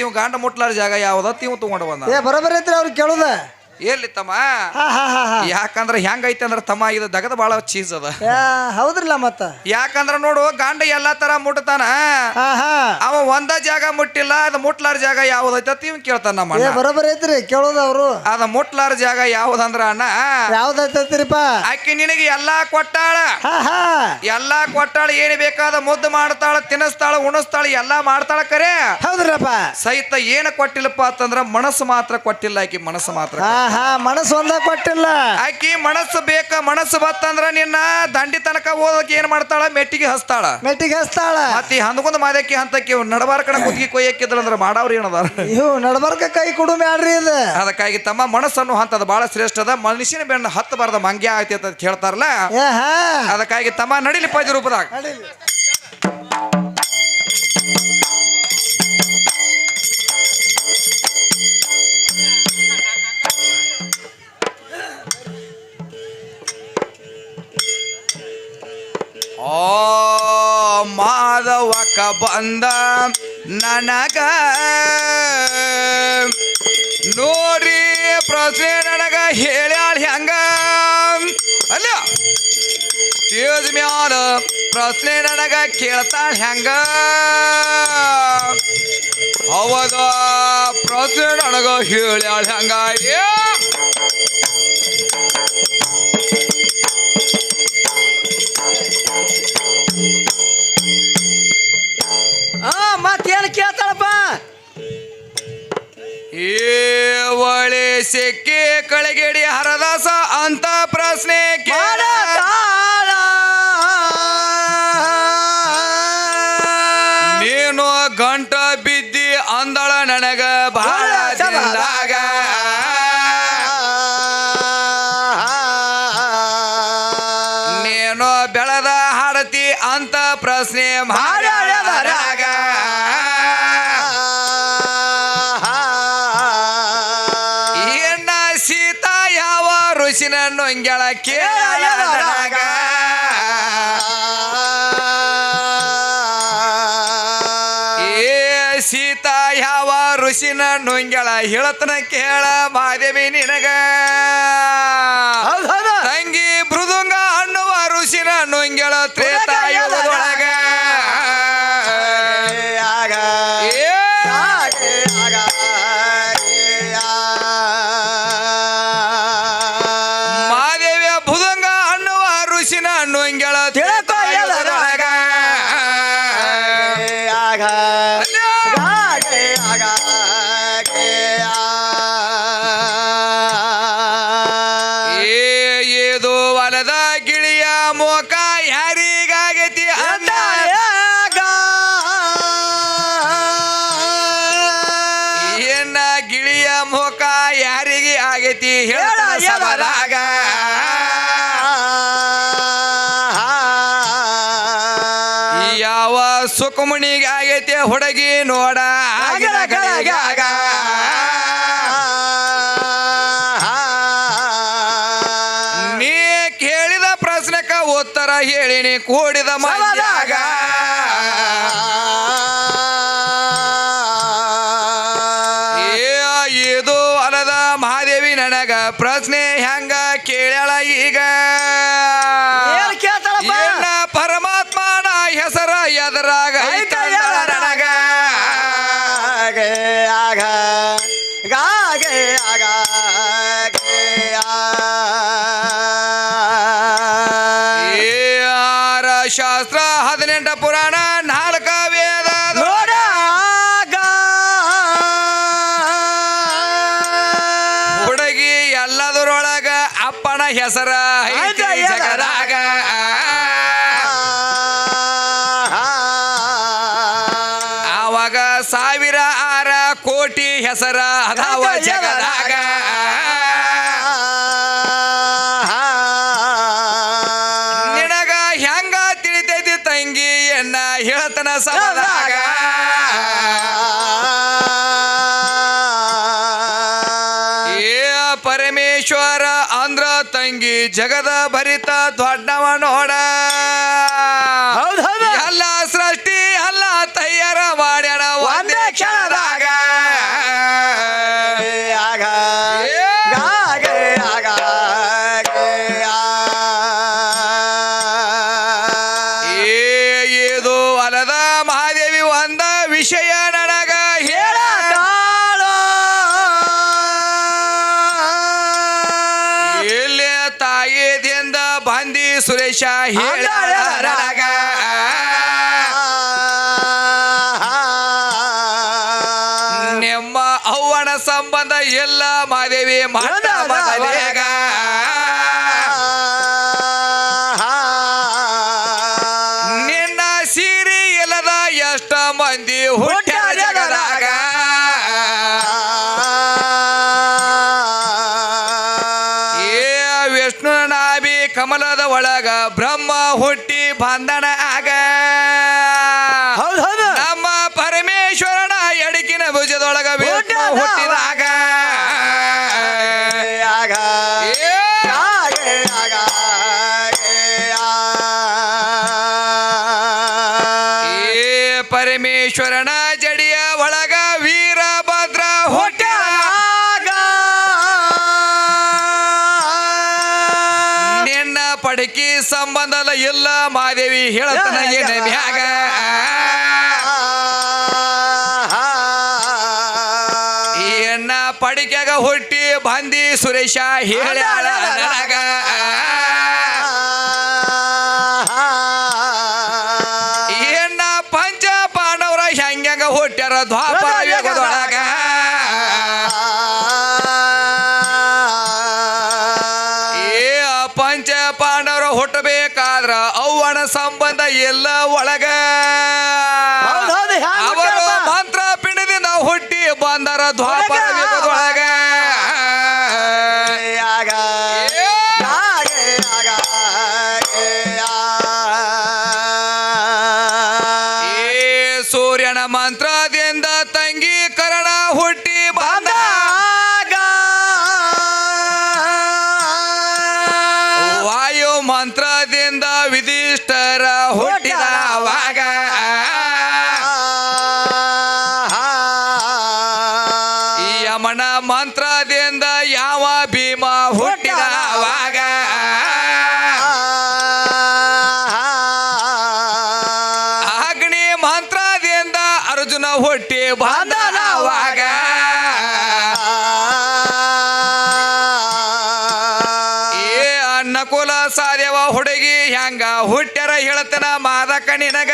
ಇವ್ ಗಂಡ ಮುಟ್ಲಾರ ಜಾಗ ಯಾವ್ದ ತಿವ್ ತಗೊಂಡು ಬಂದ ಏ ಬರೋಬರಿ ಐತ್ರಿ ಅವ್ರಿಗೆ ಕೇಳುದ. ಎಲ್ಲಿ ತಮ್ಮ? ಹಾ ಹಾ ಹಾ ಹಾ. ಯಾಕಂದ್ರ ಹೆಂಗೈತೆ ಅಂದ್ರ ತಮ್ಮ ಇದು ದಗದ ಬಾಳ ಚೀಸ್ ಅದ. ಹೌದ್ರಲ್ಲ ಮತ್ತ? ಯಾಕಂದ್ರ ನೋಡು ಗಂಡ ಎಲ್ಲಾ ತರ ಮುಟ್ತಾನ. ಹಾ ಹಾ. ಅವ ಒಂದ ಜಾಗ ಮುಟ್ಟಿಲ್ಲ ಅದ ಮುಟ್ಲಾರ ಜಾಗ ಯಾವ್ದೈತೆ ಇವ್ ಕೇಳ್ತಾನ ನಮ್ಮ ಬರೋಬರ್ ಐತ್ರಿ ಕೇಳೋದು ಅವರು. ಅದ ಮುಟ್ಲಾರ ಜಾಗ ಯಾವ್ದಂದ್ರ ಅಣ್ಣ? ಯಾವ್ದೈತೈತ್ರಿಪ್ಪ? ಆಕಿ ನಿನಗೆ ಎಲ್ಲಾ ಕೊಟ್ಟಾಳ. ಎಲ್ಲಾ ಕೊಟ್ಟಾಳ ಏನ್ ಬೇಕಾದ ಮುದ್ದು ಮಾಡ್ತಾಳ ತಿನ್ನಿಸ್ತಾಳ ಉಣಿಸ್ತಾಳ ಎಲ್ಲಾ ಮಾಡ್ತಾಳ ಕರೆ. ಹೌದ್ರಪ್ಪ. ಸಹಿತ ಏನ್ ಕೊಟ್ಟಿಲ್ಲಪ್ಪ ಅಂತಂದ್ರ ಮನಸ್ಸು ಮಾತ್ರ ಕೊಟ್ಟಿಲ್ಲ ಆಕಿ ಮನಸ್ಸು ಮಾತ್ರ. ಹಾ ಮನಸ್ಸು ಒಂದ ಕೊಟ್ಟಿಲ್ಲ. ಆಕಿ ಮನಸ್ಸು ಬೇಕ ಮನಸ್ಸು ಬತ್ತಂದ್ರ ನಿನ್ನ ದಂಡಿ ತನಕ ಓದಕ್ಕೆ ಏನ್ ಮಾಡ್ತಾಳ? ಮೆಟ್ಟಿಗೆ ಹಸ್ತಾಳ. ಮೆಟ್ಟಿಗೆ ಹಸ್ತಾಳ. ಮತ್ತೆ ಈ ಹಂದಕೊಂದ್ ಮಾದಕ್ಕೆ ಹಂತಕ್ಕೆ ನಡಬಾರ ಕಡೆ ಕೊಯ್ಯಕ್ಕಿದ್ರ ಅಂದ್ರ ಮಾಡವ್ರಿ ಏನದಾರ? ಇವು ನಡಬಾರ್ಕ ಕೈ ಕುಡು ಮಾಡ್ರಿ ಇದು. ಅದಕ್ಕಾಗಿ ತಮ್ಮ ಮನಸ್ಸನ್ನು ಹಂತದ ಬಹಳ ಶ್ರೇಷ್ಠ ಅದ ಮನುಷ್ಯನ ಬೆನ್ನ ಹತ್ತು ಬಾರದ ಮಂಗ್ಯ ಆಯ್ತಿ ಅಂತ ಹೇಳ್ತಾರಲ್ಲ? ಅದಕ್ಕಾಗಿ ತಮ್ಮ ನಡಿಲಿ ಪದ ರೂಪದಾಗ. ನಡೀಲಿ. ಓ ಮಾಧವಕ ಬಂದ ನನಗ. ನೋಡ್ರಿ ಪ್ರಶ್ನೆ ನನಗ ಹೇಳ್ಯಾಳ ಹೆಂಗ. ಅಲ್ಲ, ಸ್ಟೇಜ್ ಮ್ಯಾಲ ಪ್ರಶ್ನೆ ನನಗ ಕೇಳ್ತಾಳ ಹೆಂಗ. ಹೌದ, ಪ್ರಶ್ನೆ ನನಗ ಹೇಳ್ಯಾಳ ಹೆಂಗ. ಏ! ಮತ್ತೇನು ಕೇಳ್ತಾಳಪ್ಪ? ಏ ಸಿಕ್ಕಿ ಸೆಕ್ಕೆ ಕಳಗೆಡಿ ಹರದಾಸ ಅಂತ ಪ್ರಶ್ನೆ ಕೇಳ. ಋಷಿನ ನೊಂಗ್ಯಾಳ ಕೇಳದಾಗ ಏ ಸೀತಾ ಯಾವ ಋಷಿನ ನೊಂಗ್ಯಾಳ ಹೇಳತನ ಕೇಳ ಮಾದೇವಿ ನಿನಗ. ನೊಂಗ್ಯಾಳ ತ್ರೇತಾಯುಗದೊಳಗ ಏ ಏದು ಹೊಲದ ಗಿಳಿಯ ಮೋಕ ಯಾರಿಗಾಗೈತಿ ಅಂದ ಏನ ಗಿಳಿಯ ಮೋಕ ಯಾರಿಗೆ ಆಗೈತಿ ಹೇಳ, ಯಾವ ಆಗೈತೆ ಹುಡುಗಿ ನೋಡ. ನೀ ಕೇಳಿದ ಪ್ರಶ್ನೆಕ ಉತ್ತರ ಹೇಳಿನಿ ಕೂಡಿದ ಮಂದ್ಯಾಗ ಏ ಹೇಳ್ತನ ಸಮದಾಗ ಏ ಪರಮೇಶ್ವರ ಅಂದ್ರ ತಂಗಿ ಜಗದ ಭರಿತ ದೊಡ್ಡವ ನೋಡ ಹೇಳಗ ನಿಮ್ಮ ಅವ್ವನ ಸಂಬಂಧ ಎಲ್ಲ ಮಾದೇವಿ ಮಾಡ ಕಮಲದ ಒಳಗ ಬ್ರಹ್ಮ ಹುಟ್ಟಿ ಬಂಧನ ಆಗ ಪಡಕಿ ಸಂಬಂಧ ಇಲ್ಲ ಮಾದೇವಿ ಹೇಳತನ ಏನ ಎನ್ನ ಪಡಿಕೆಗ ಹುಟ್ಟಿ ಬಂದಿ ಸುರೇಶ ಹೇಳ್ಯಾಳ ಅವ್ವನ ಸಂಬಂಧ ಎಲ್ಲ ಒಳಗ ಅವರು? ಮಂತ್ರ ಪಿಂಡದಿಂದ ಹುಟ್ಟಿ ಬಂದರ ದ್ವಾಪರ ಈ ಯಮನ ಮಂತ್ರದಿಂದ ಯಾವ ಭೀಮ ಹುಟ್ಟಿದ ಅವಾಗ? ಅಗ್ನಿ ಮಂತ್ರದಿಂದ ಅರ್ಜುನ ಹುಟ್ಟಿ ಬಂದನವಾಗ ಏ ಅನ್ನಕುಲ ಸಾಧ್ಯವ ಹುಡುಗಿ ಹೆಂಗ ಹುಟ್ಟ್ಯಾರ ಹೇಳ್ತನ ಮಾದಕ ನಿನಗ?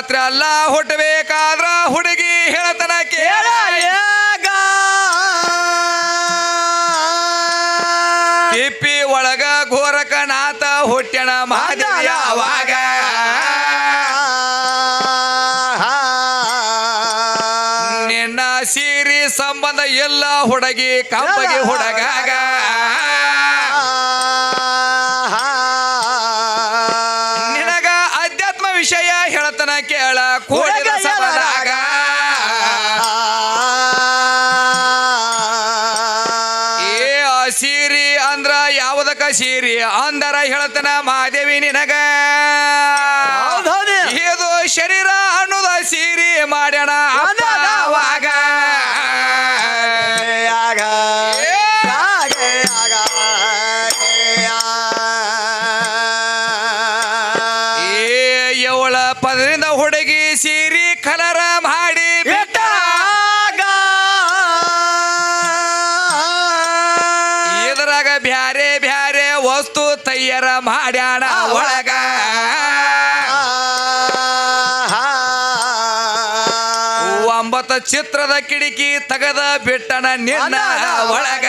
ನವನಾತ್ರ ಅಲ್ಲ ಹುಟ್ಟಬೇಕಾದ್ರ ಹುಡುಗಿ ಹೇಳ್ತನ ಕೇಳ. ಕಿಪ್ಪಿ ಒಳಗ ಗೋರಕನಾಥ ಹುಟ್ಟಣ ಮಹಾದೇವಿಯ ಅವಾಗ. ನಿನ್ನ ಸೀರಿ ಸಂಬಂಧ ಎಲ್ಲ ಹುಡುಗಿ ಕಂಪಗಿ ಹುಡುಗಾಗ. ಕೇಳ ಕೂಡಿದ ಪದರಿಂದ ಹುಡುಗಿ ಸೀರಿ ಕಲರ ಮಾಡಿ ಬಿಟ್ಟ ಇದ್ರಾಗ ಬ್ಯಾರೆ ಬ್ಯಾರೆ ವಸ್ತು ತಯಾರ ಮಾಡ್ಯಾಣ ಒಳಗ ಒಂಬತ್ತು ಚಿತ್ರದ ಕಿಡಿಕಿ ತಗದ ಬಿಟ್ಟಣ ನಿನ್ನ ಒಳಗ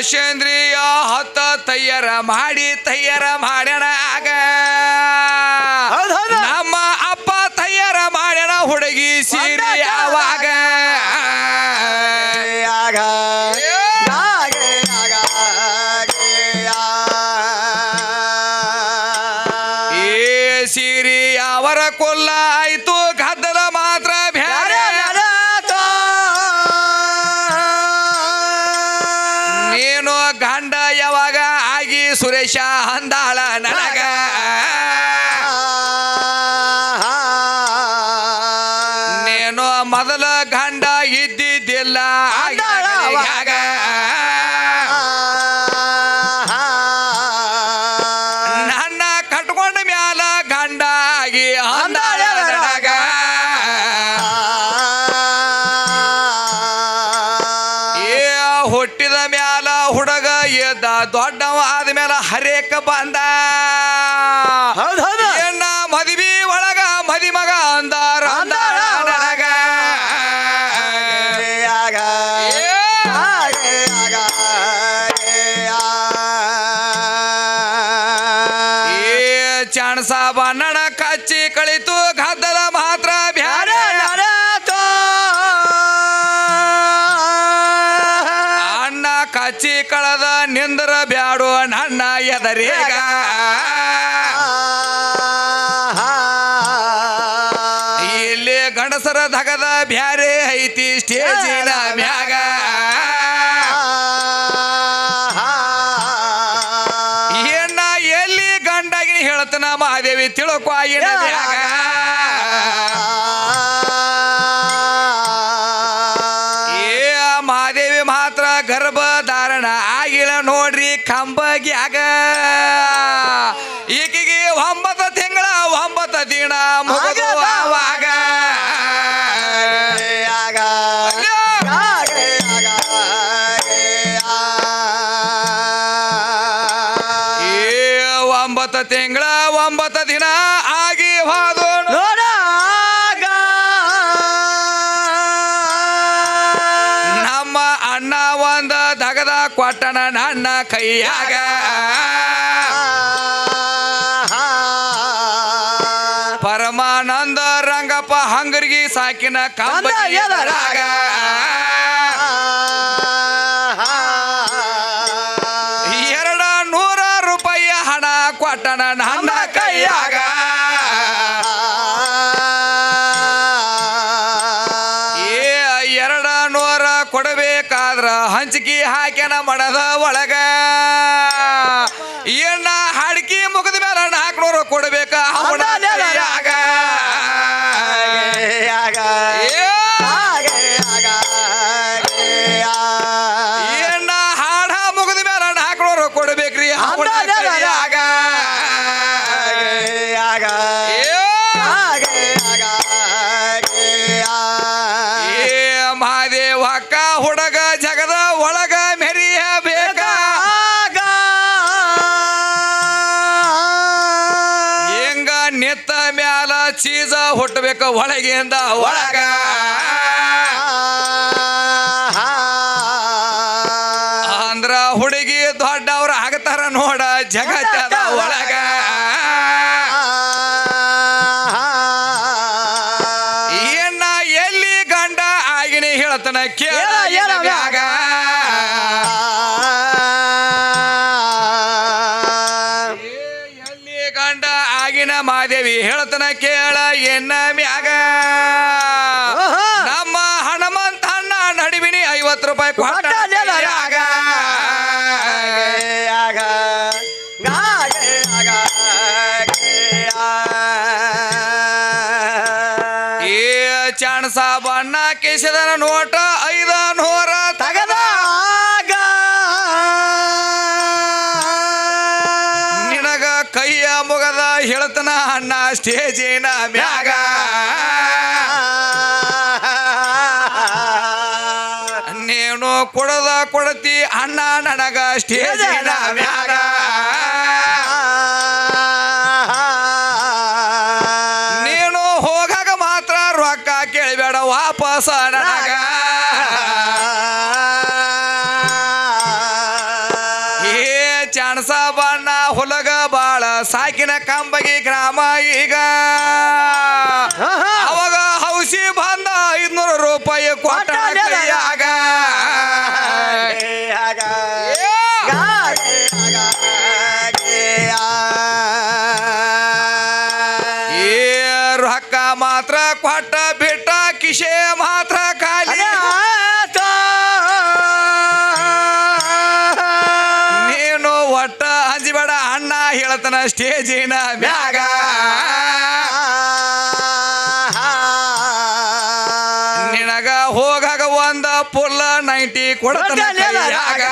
ದಶೇಂದ್ರಿಯ ಹತ್ತ ತಯ್ಯಾರ ಮಾಡಿ ತಯ್ಯಾರ ಮಾಡ್ಯಾಣ ಆಗ. ಯಾವಾಗ ಆಗಿ ಸುರೇಶ ಅಂದಾಳ ನನಗ? ಮದಿಬಿ ಒಳಗ ಮದಿಮಗ ಅಂದ. ಬ್ಯಾರೆ ಐತಿ ಸ್ಟೇಜಿನ ಮ್ಯಾಗ. ಒಂಬತ್ತ ತಿಂಗಳ ಒಂಬತ್ತ ದಿನ ಆಗಿ ಹೋದು ನಮ್ಮ ಅಣ್ಣ ಒಂದ ದಗದ ಕೊಟ್ಟಣ ನನ್ನ ಕೈಯಾಗ. ಪರಮಾನಂದ ರಂಗಪ್ಪ ಹಂಗರಿಗೆ ಸಾಕಿನ ಕಾಗ ನನ್ನ ಕೈಯಾಗ. ಏ ಎರಡ ನೂರ ಕೊಡಬೇಕಾದ್ರ ಹಂಚಿಕೆ ಹಾಕ್ಯನ ಮಡದ ಒಳಗ. ಚೀಸ ಹೊಟ್ಟಬೇಕ ಒಳಗಿಂದ ಒಳಗ. ಮಾದೇವಿ ಹೇಳ್ತನ ಕೇಳ ಎನ್ನ ಮ್ಯಾಗ? ನಮ್ಮ ಹನುಮಂತ ಅಣ್ಣ ನಡುವಿನಿ ಐವತ್ತು ರೂಪಾಯಿ ಕೊಟ್ಟಾಗ ಏ ಚಾಣ ಸಾಬ ಕೇಶದನ ನೋಟ ಐದ ನೂರ ತಗದ ಕೈ ಮುಗದ ಹೇಳ್ತನ ಅಣ್ಣ ಸ್ಟೇಜಿನ ಮ್ಯಾಗ. ನೀನು ಕೊಡದ ಕೊಡತಿ ಅಣ್ಣ ನನಗ ಸ್ಟೇಜಿನ ಮ್ಯಾಗ. ಸ್ಟೇಜಿನ ಮ್ಯಾಗ. ನಿನಗ ಹೋಗಾಗ ಒಂದ ಪುಲ್ಲ ನೈಂಟಿ ಕೊಡತನ ಕೈಯಾಗ.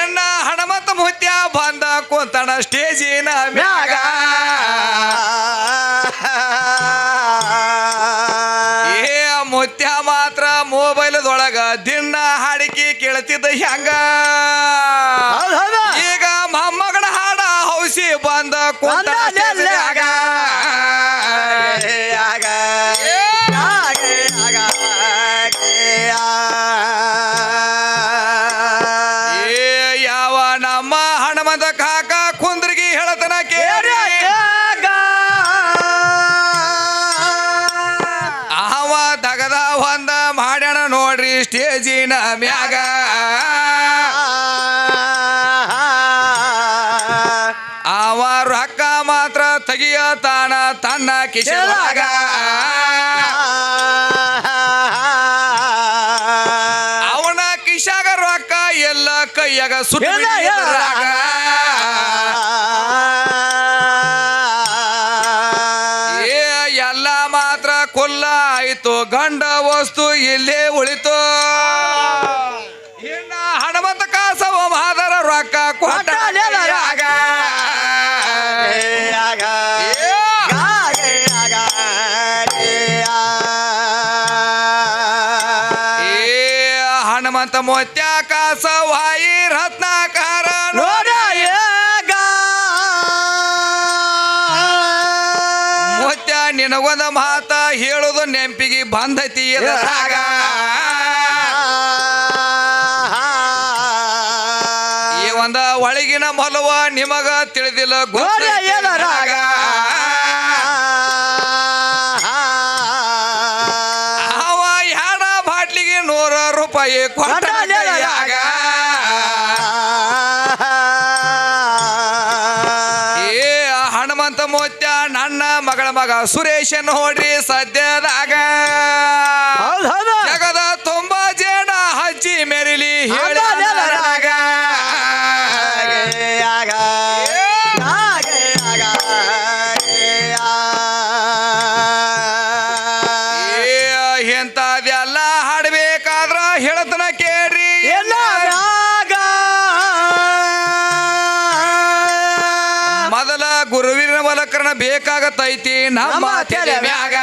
ಎನ್ನ ಹಣಮತ ಮುತ್ಯ ಬಂದ ಕುಂತಣ ಸ್ಟೇಜಿನ ಮ್ಯಾಗ. ಸ್ಟೇಜಿನ ಮ್ಯಾಗ. ಅವ ರೊಕ್ಕ ಮಾತ್ರ ತೆಗಿಯತಾನ ತನ್ನ ಕಿಶಾಗ ಅವನ ಕಿಶಾಗ ರೊಕ್ಕ ಎಲ್ಲ ಕೈಯಾಗ ಸುಟ್ಟಾಗ ಎಲ್ಲ ಮಾತ್ರ ಕೊಲ್ಲ ಆಯ್ತು. ಗಂಡ ವಸ್ತು ಇಲ್ಲೇ ಉಳಿತು. ಕಾಸವಾಯಿ ರತ್ನಾಕಾರ ನೋಡ ಏಗ ಮೊತ್ಯ ನಿನಗೊಂದ ಮಾತ ಹೇಳುದು ನೆಂಪಿಗೆ ಬಂದತಿ ರಾಗ ಈ ಒಂದ ಒಳಗಿನ ಮಲವ ನಿಮಗ ತಿಳಿದಿಲ್ಲ ಎದರಾಗ? ಗೊತ್ತಾಗ ಅವ ಯಾಡ ಬಾಟ್ಲಿಗೆ ನೂರ ರೂಪಾಯಿ ಕೊಟ್ಟ. ಸುರೇಶ ನೋಡ್ರಿ ಸದ್ಯದಾಗ. ಬೇಕಾಗತೈತಿ ನಮ್ಮ ತಲೆ ಮ್ಯಾಗ